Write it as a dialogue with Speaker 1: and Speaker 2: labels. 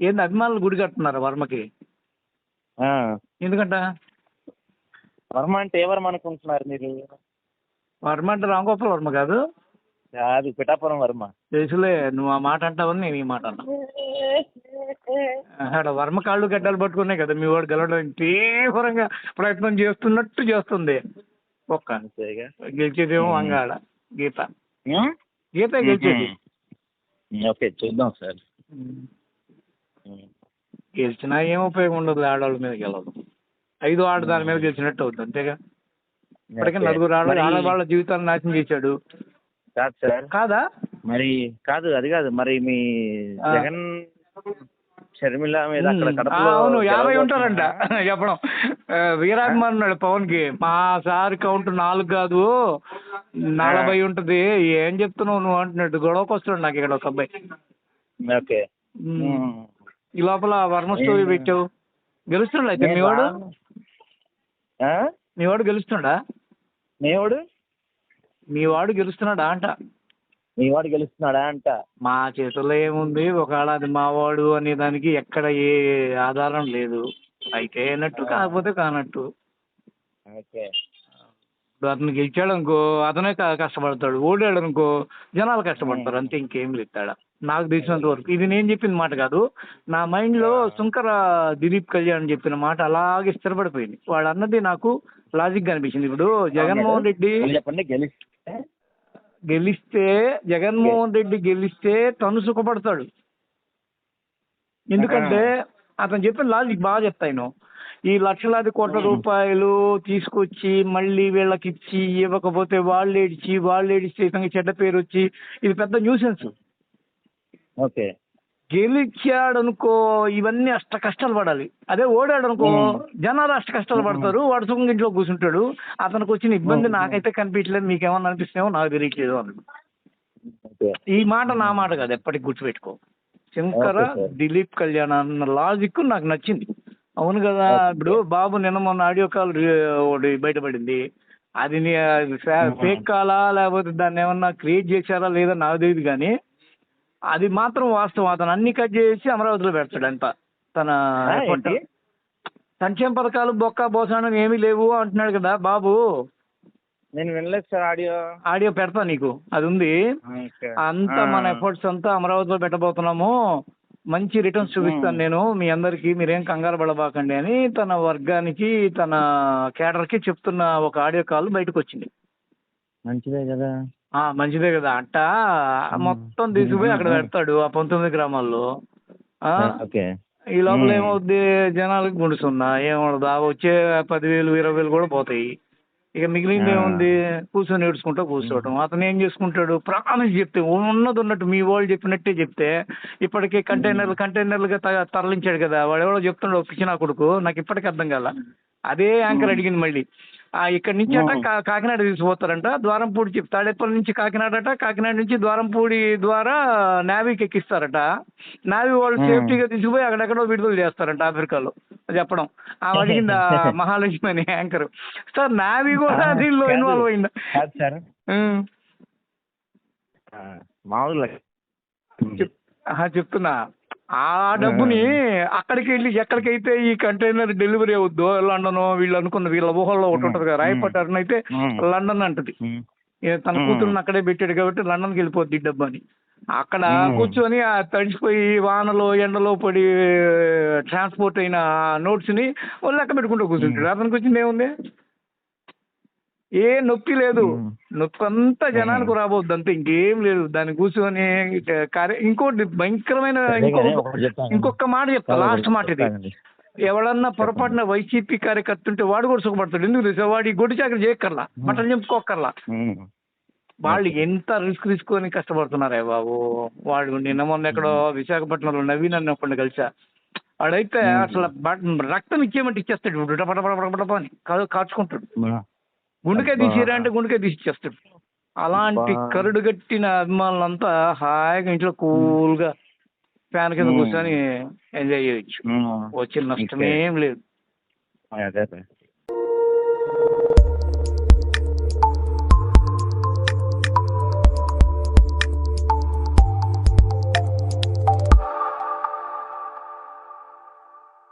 Speaker 1: ఏంది అభిమానులు గుడి కడుతున్నారు వర్మకి. ఎందుకంట?
Speaker 2: వర్మ అంటే ఏ వర్మ అనుకుంటున్నారు మీరు?
Speaker 1: వర్మ అంటే రాంగోపాల్ వర్మ కాదు?
Speaker 2: కాదు పిఠాపురం వర్మ.
Speaker 1: తెలుసులే నువ్వు ఆ మాట అంటావని నేను ఈ మాట అన్నా. వర్మ కాళ్ళు గడ్డలు పట్టుకున్నాయి కదా మీ వాడు గెలవడానికి తీవ్రంగా ప్రయత్నం చేస్తున్నట్టు చేస్తుంది. ఒక్క గెలిచేదేమో వంగాడ గీత? గీత గెలిచేది.
Speaker 2: ఓకే చూద్దాం సార్.
Speaker 1: గెలిచినా ఏం ఉపయోగం ఉండదు ఆడవాళ్ళ మీద గెలవదు ఐదు ఆడ దాని మీద గెలిచినట్టు అవుతుంది అంతేగా? ఇప్పటికే. నలుగురు ఆడ ఆడవాళ్ళ జీవితాలను నాశనం చేశాడు.
Speaker 2: కాదు సార్.
Speaker 1: కాదా?
Speaker 2: మరి కాదు అది కాదు. మరి మీ. జగన్ షర్మిల మీద అక్కడ
Speaker 1: అవును యాభై ఉంటారంట. చెప్పడం. వీరాభిమాన్ ఉన్నాడు పవన్కి మా సార్ కౌంట్ నాలుగు కాదు. నలభై ఉంటది. ఏం చెప్తున్నావు నువ్వు అంటున్నాడు. గొడవకు వస్తున్నాడు నాకు ఇక్కడ ఒక అబ్బాయి.
Speaker 2: ఓకే.
Speaker 1: ఈ లోపల వర్మ స్టోరీ పెట్టావు. గెలుస్తున్నాడు అయితే. మీ
Speaker 2: నేను
Speaker 1: వాడు
Speaker 2: రాను. ఆ?
Speaker 1: మీ వాడు గెలుస్తున్నాడా?
Speaker 2: మేవాడు?
Speaker 1: మీ వాడు గెలుస్తున్నాడా అంట.
Speaker 2: మీ వాడు గెలుస్తున్నాడా అంట.
Speaker 1: మా చేతుల్లో ఏముంది? ఒకవేళ అది మా వాడు అనే దానికి ఎక్కడ ఏ ఆధారం లేదు. అయితే అయినట్టు కాకపోతే కానట్టు.
Speaker 2: ఓకే.
Speaker 1: ఇప్పుడు అతను గెలిచాడు అనుకో అతనే కష్టపడతాడు. ఓడాడు అనుకో జనాలు కష్టపడతారు. అంతే ఇంకేం లేదు తేడా. నాకు తెలిసినంత వరకు. ఇది నేను చెప్పిన మాట కాదు. నా మైండ్లో శంకర దిలీప్ కళ్యాణ్ చెప్పిన మాట అలాగే స్థిరపడిపోయింది. వాడు అన్నది నాకు లాజిక్ అనిపించింది. ఇప్పుడు జగన్మోహన్ రెడ్డి
Speaker 2: చెప్పండి గెలిస్తే?
Speaker 1: గెలిస్తే జగన్మోహన్ రెడ్డి గెలిస్తే తను సుఖపడతాడు. ఎందుకంటే అతను చెప్పిన లాజిక్ బాగా చెప్తాను ఈ లక్షలాది కోట్ల రూపాయలు తీసుకొచ్చి మళ్ళీ వీళ్ళకి ఇచ్చి ఇవ్వకపోతే వాళ్ళు ఏడిచి వాళ్ళు ఏడిస్తే ఇతనికి చెడ్డ పేరు వచ్చి ఇది పెద్ద న్యూసెన్స్
Speaker 2: ఓకే.
Speaker 1: గెలిచాడు అనుకో ఇవన్నీ అష్ట కష్టాలు పడాలి. అదే ఓడాడు అనుకో జనాలు అష్ట కష్టాలు పడతారు. వాడు సుఖంగా ఇంట్లో కూర్చుంటాడు. అతనికి వచ్చిన ఇబ్బంది నాకైతే కనిపించలేదు మీకేమన్నా అనిపిస్తేమో నాకు తెలియట్లేదు అన్నాడు
Speaker 2: ఓకే.
Speaker 1: ఈ మాట నా మాట కాదు ఎప్పటికి గుర్తుపెట్టుకో. శంకర. దిలీప్ కళ్యాణ్ అన్న లాజిక్ నాకు నచ్చింది. అవును కదా. ఇప్పుడు బాబు నిన్న మొన్న ఆడియో కాల్ బయటపడింది. అది ఫేక్ కాలా లేకపోతే దాన్ని ఏమన్నా క్రియేట్ చేశారా లేదా నాకు తెలియదు కానీ అది మాత్రం వాస్తవం. అతను అన్ని కట్ చేసి అమరావతిలో పెడతాడు అంత. తన? సంక్షేమ పథకాలు బొక్క బోసానం ఏమీ లేవు అంటున్నాడు కదా బాబు.
Speaker 2: నేను వినలేదు సార్ ఆడియో.
Speaker 1: ఆడియో పెడతా నీకు. అది ఉంది. అంతా. మన ఎఫర్ట్స్ అంతా అమరావతిలో పెట్టబోతున్నాము. మంచి రిటర్న్స్ చూపిస్తాను నేను. మీ అందరికి మీరేం కంగారు పడబాకండి అని తన వర్గానికి తన కేడర్కి చెప్తున్న ఒక ఆడియో కాల్ బయటకు వచ్చింది.
Speaker 2: మంచిదే కదా.
Speaker 1: ఆ మంచిదే కదా. అట్ట మొత్తం తీసుకుపోయి అక్కడ పెడతాడు ఆ పంతొమ్మిది గ్రామాల్లో. ఆ?
Speaker 2: ఓకే.
Speaker 1: ఈ లోపల. ఏమవుద్ది? జనాలకు గుడిసున్నా. ఏమవుతుంది ఆ వచ్చే పదివేలు ఇరవై వేలు కూడా పోతాయి. ఇక మిగిలింది. ఏముంది? కూర్చొని ఏడ్చుకుంటా కూర్చోవటం. అతను ఏం చేసుకుంటాడు? ప్రామిస్ చెప్తే ఉన్నది ఉన్నట్టు మీ వాళ్ళు చెప్పినట్టే చెప్తే ఇప్పటికే కంటైనర్లు కంటైనర్లుగా త- తరలించాడు కదా. వాడు ఎవడో చెప్తున్నాడు పిచ్చిన కొడుకు నాకు ఇప్పటికీ అర్థం కాల. అదే యాంకర్ అడిగింది మళ్ళీ. ఇక్కడ నుంచి అట కాకినాడ తీసుకుపోతారంట. ద్వారంపూడి చెప్పి తాడేపల్లి నుంచి కాకినాడ అట కాకినాడ నుంచి ద్వారంపూడి ద్వారా నావీకి ఎక్కిస్తారట. నావీ వాళ్ళు. సేఫ్టీగా తీసుకుపోయి అక్కడెక్కడో విడుదల చేస్తారంట ఆఫ్రికాలో చెప్పడం. ఆమె అడిగింది ఆ మహాలక్ష్మి అని యాంకర్. సార్ నావీ కూడా దీనిలో. ఇన్వాల్వ్ అయిందా?
Speaker 2: సార్. ఆ,
Speaker 1: ఆహా, చెప్తున్నా. ఆ డబ్బుని అక్కడికి వెళ్ళి ఎక్కడికైతే ఈ కంటైనర్ డెలివరీ అవుద్దో లండన్ వీళ్ళు అనుకున్న వీళ్ళ ఊహల్లో ఒకటి ఉంటుంది కదా రాయపట్టారని అయితే. లండన్ అంటది. తన. కూతురుని అక్కడే పెట్టాడు కాబట్టి లండన్కి వెళ్ళిపోద్ది ఈ డబ్బు అని అక్కడ. కూర్చొని ఆ తడిసిపోయి వానలో ఎండలో పడి ట్రాన్స్పోర్ట్ అయిన నోట్స్ని వాళ్ళు లెక్క పెట్టుకుంటూ కూర్చుంటాడు. అతనికి వచ్చింది ఏముంది? ఏ నొప్పి లేదు. నొప్పి అంతా జనానికి రాబోద్ది అంతే ఇంకేం లేదు. దాన్ని కూర్చొని కార్య- ఇంకోటి భయంకరమైన ఇంకొక మాట చెప్తా లాస్ట్ మాట ఇది. ఎవడన్నా పొరపాటున వైసీపీ కార్యకర్త ఉంటే వాడు కూడా సుఖపడతాడు. ఎందుకు తెలుసా? వాడు గొడ్డు చాకరి చేయక్కర్లా. బట్టలు చెప్పుకోకర్లా. వాళ్ళు ఎంత రిస్క్ తీసుకొని కష్టపడుతున్నారే బాబు? వాడు నిన్న మొన్న ఎక్కడో విశాఖపట్నంలో నవీన్ అన్న ఒకడిని కలిసా. వాడైతే. అసలు రక్తం ఇచ్చేయమంటే ఇచ్చేస్తాడు. ఇప్పుడు అని కాచుకుంటాడు.
Speaker 2: అబ్బా.
Speaker 1: తీసిరా అంటే గుండెకాయ తీసి ఇచ్చేస్తాడు అలాంటి. కరుడు గట్టిన అభిమానులంతా హాయిగా ఇంట్లో కూల్గా ఫ్యాన్ కింద. కూర్చొని ఎంజాయ్ చేయొచ్చు. వచ్చిన నష్టం ఏం లేదు
Speaker 2: అదే అదే